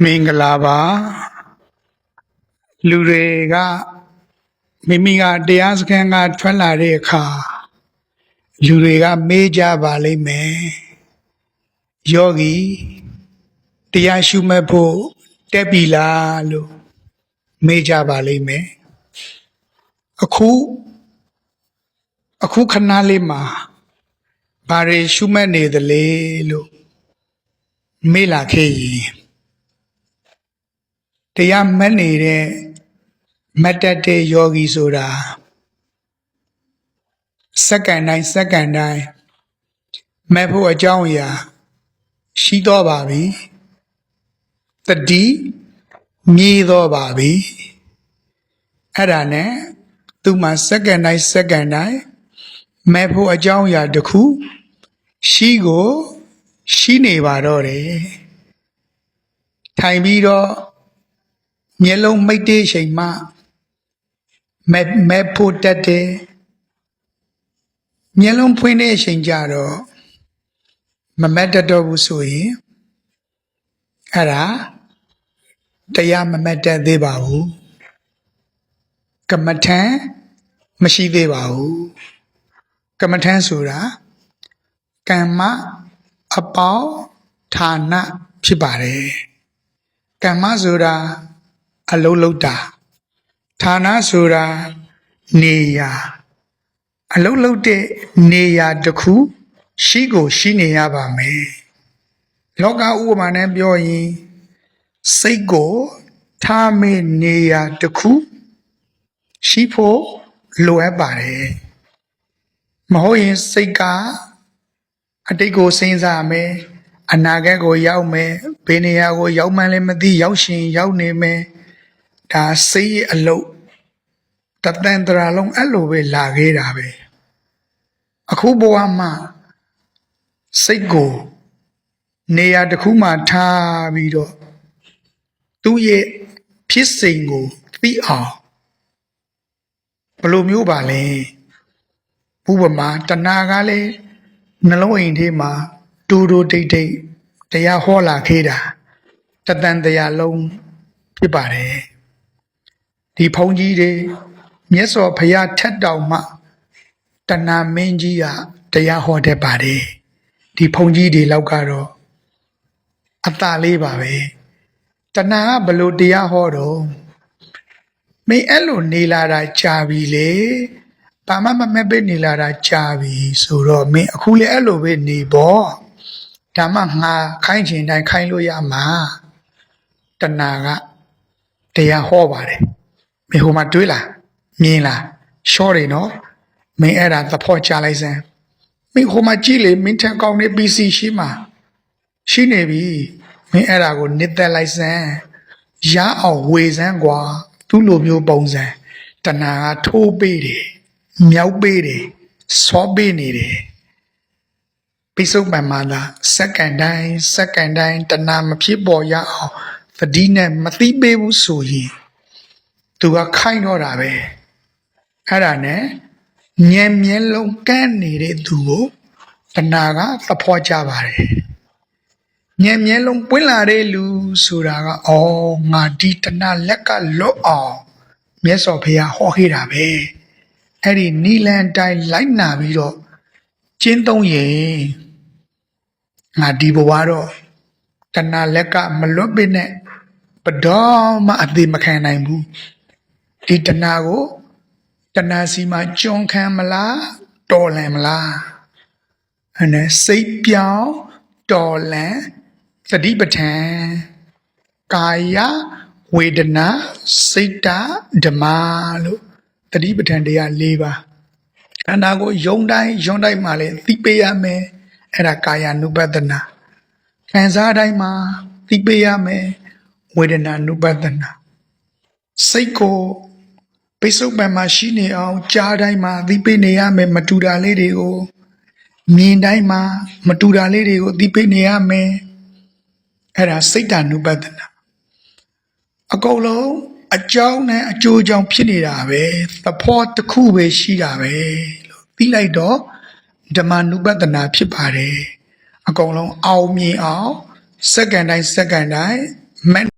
မင်္ဂလာပါလူတွေကမိမိကတရားစခန်းကထွက်လာတဲ့အခါလူတွေကမေးကြပါလိမ့်မယ်ယောဂီတရားရှုမဲ့ဖို့တက်ပြီလားလို့မေးကြပါလိမ့်မယ်အခုအခုခဏလေးမှာဘာတွေရှုမဲ့နေသလဲလို့မေးလာခဲ့ရင် တရားမက်နေတဲ့မတ်တက်တဲ့ယောဂီဆိုတာစက္ကန့်တိုင်းစက္ကန့်တိုင်းမက်ဖို့အကြောင်းအရာရှိတော့ပါပြီတတိမြည်တော့ပါပြီအဲ့ဒါနဲ့သူမှစက္ကန့်တိုင်းစက္ကန့်တိုင်းမက်ဖို့အကြောင်းအရာတစ်ခုရှိကိုရှိနေပါတော့တယ်ထိုင်ပြီးတော့ မျက်လုံးမိတ်တဲ့အချိန်မှမဲမဲဖို့တက်တယ်မျက်လုံးဖွင့်တဲ့အချိန်ကြတော့မမတ်တတ်တော့ဘူးဆိုရင်အဲ့ဒါတရားမမတ်တတ်သေးပါဘူးကမ္မထံမရှိသေးပါဘူးကမ္မထံဆိုတာကမ္မအပေါင်းဌာနဖြစ်ပါတယ်ကမ္မဆိုတာ အလုံးလုံးတာဌာနဆိုတာနေရာအလုံးလုံးတဲ့နေရာတစ်ခုရှိကိုရှိနေရပါမယ်လောကဥပမာနဲ့ပြောရင်စိတ်ကိုထားမေနေရာတစ်ခုရှိဖို့လိုအပ်ပါတယ်မဟုတ်ရင်စိတ်ကအတိတ်ကိုစဉ်းစားမယ်အနာဂတ်ကိုရောက်မယ်ဘယ်နေရာကိုရောက်မှန်းလည်းမသိရောက်ရှင်ရောက်နေမယ် ဒါစိတ်ရဲ့အလုတ်တတန်တရာလုံးအဲ့လိုပဲလာခဲ့တာပဲအခုဘဝမှာစိတ်ကိုနေရာတစ်ခုမှထားပြီးတော့သူ့ရဲ့ဖြစ်စဉ်ကိုသိအောင်ဘယ်လိုမျိုးပါလဲဥပမာတဏှာကလည်းနှလုံးအိမ်ထဲမှာတူတူတိတ်တိတ်တရားဟောလာခဲ့တာတတန်တရားလုံးဖြစ်ပါတယ် ဒီဘုန်းကြီးတွေမြတ်စွာဘုရားထက်တောင်မှတဏ္ဍမင်းကြီးကတရားဟောတတ်ပါတယ်ဒီဘုန်းကြီးတွေလောက်ကတော့အตาလေးပါပဲတဏ္ဍကဘလို့တရားဟောတော့မင်းအဲ့လိုနေလာတာကြာပြီလေဘာမှမမဲ့ပဲနေလာတာကြာပြီဆိုတော့မင်းအခုလေအဲ့လိုပဲနေပေါ့ဒါမှငါခိုင်းချင်တိုင်းခိုင်းလို့ရမှာတဏ္ဍကတရားဟောပါတယ် မင်းဟိုမှာတွေးလားမြင်လားရှော့တယ်နော်မင်းအဲ့ဒါသဖို့ချလိုက်စမ်းမင်းဟိုမှာကြည့်လေမင်းထက်ကောင်းတဲ့ PC ရှိမှာရှိနေပြီမင်းအဲ့ဒါကိုနစ်သက်လိုက်စမ်းရအောင်ဝေစမ်းကွာသူ့လိုမျိုးပုံစံတဏှာကထိုးပေးတယ်မြောက်ပေးတယ်ဆောပေးနေတယ်ပိစုံပံမှာလားစက္ကန့်တိုင်းစက္ကန့်တိုင်းတဏှာမဖြစ်ပေါ်ရအောင်သတိနဲ့မသိပေးဘူးဆိုရင် သူကခိုင်းတော့တာပဲအဲ့ဒါနဲ့ညံမြဲလုံးကန်းနေတဲ့သူကိုတဏှာကသဖောကြပါတယ်ညံမြဲလုံးပွင့်လာတဲ့လူဆိုတာကအော်ငါဒီတဏှာလက်ကလွတ်အောင်မြတ်စွာဘုရားဟောခဲ့တာပဲအဲ့ဒီနီလန်တိုင်းလိုက်နာပြီးတော့ကျင်းသုံးရင်ငါဒီဘဝတော့တဏှာလက်ကမလွတ်ပေနဲ့ဘယ်တော့မှအသေးမခံနိုင်ဘူး ဒီတဏှာကိုတဏှာစီမှာကြုံခံမလားတော်လန်မလားအဲ့နဲ့စိတ်ပြောင်းတော်လန်သတိပဋ္ဌာန်ကာယဝေဒနာစိတ်တဓမ္မလို့သတိပဋ္ဌာန်တရား၄ပါးခန္ဓာကိုယုံတိုင်းယုံတိုင်းမှာလေသိပေးရမယ်အဲ့ဒါကာယ ानु ပဒနာခံစားတိုင်းမှာသိပေးရမယ်ဝေဒနာ ानु ပဒနာစိတ်ကို ပိစုပန်မှာရှိနေအောင်ကြားတိုင်းမှာသိပေးနေရမယ်မတူတာလေးတွေကိုမြင်တိုင်းမှာမတူတာလေးတွေကိုသိပေးနေရမယ်အဲ့ဒါစိတ်တ ानु ပဒနာအကုန်လုံးအကြောင်းနဲ့အကျိုးကြောင့်ဖြစ်နေတာပဲသဖောတစ်ခုပဲရှိတာပဲလို့သိလိုက်တော့ဓမ္မ ानु ပဒနာဖြစ်ပါတယ်အကုန်လုံးအောင်မြင်အောင်စက္ကန့်တိုင်းစက္ကန့်တိုင်းမက်